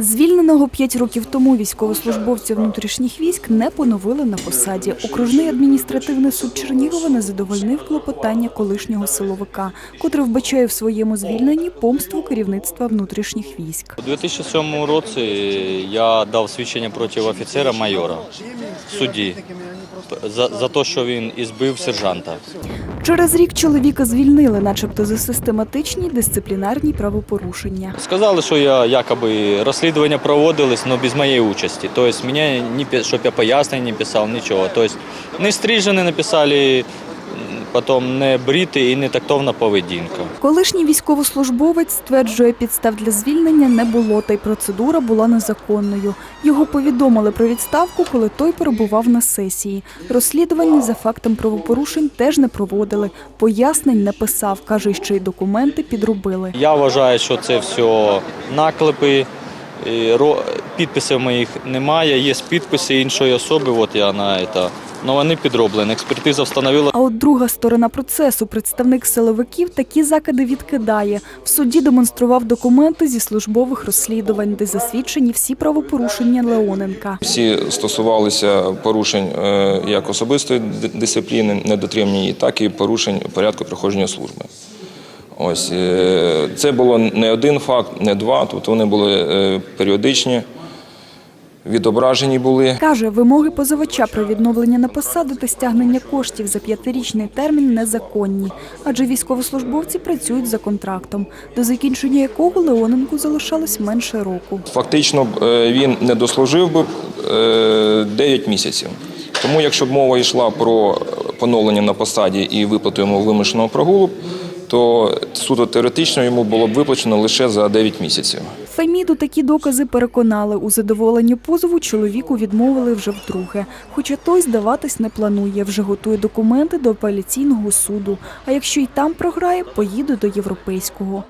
Звільненого п'ять років тому військовослужбовця внутрішніх військ не поновили на посаді. Окружний адміністративний суд Чернігова не задовольнив клопотання колишнього силовика, котрий вбачає в своєму звільненні помству керівництва внутрішніх військ. У 2007 році я дав свідчення проти офіцера майора судді за, за те, що він ізбив сержанта. Через рік чоловіка звільнили, начебто за систематичні дисциплінарні правопорушення. Сказали, що я якоби розслідування проводились, але без моєї участі. Тобто мені ні щоб я пояснень не писав, нічого. Тобто не стрижені написали, потім не брити і не тактовна поведінка. Колишній військовослужбовець стверджує, підстав для звільнення не було, та й процедура була незаконною. Його повідомили про відставку, коли той перебував на сесії. Розслідування за фактом правопорушень теж не проводили. Пояснень не писав, каже, що й документи підробили. Я вважаю, що це все наклепи. Підписів моїх немає, є підписи іншої особи, от я на це. але вони підроблені. Експертиза встановила. А от друга сторона процесу, представник силовиків, такі закиди відкидає. В суді демонстрував документи зі службових розслідувань, де засвідчені всі правопорушення Леоненка. Всі стосувалися порушень е, як особистої дисципліни, недотримання її, так і порушень порядку проходження служби. Ось е, це було не один факт, не два. Тут вони були е, періодичні, відображені були. Каже, вимоги позивача про відновлення на посаду та стягнення коштів за п'ятирічний термін незаконні, адже військовослужбовці працюють за контрактом, до закінчення якого Леоненку залишалось менше року. Фактично е, він не дослужив би е, 9 місяців. Тому, якщо б мова йшла про поновлення на посаді і виплату йому вимушеного прогулу, то суто теоретично йому було б виплачено лише за 9 місяців. Феміду такі докази переконали. У задоволенні позову чоловіку відмовили вже вдруге. Хоча той здаватись не планує, вже готує документи до апеляційного суду. А якщо й там програє, поїде до європейського.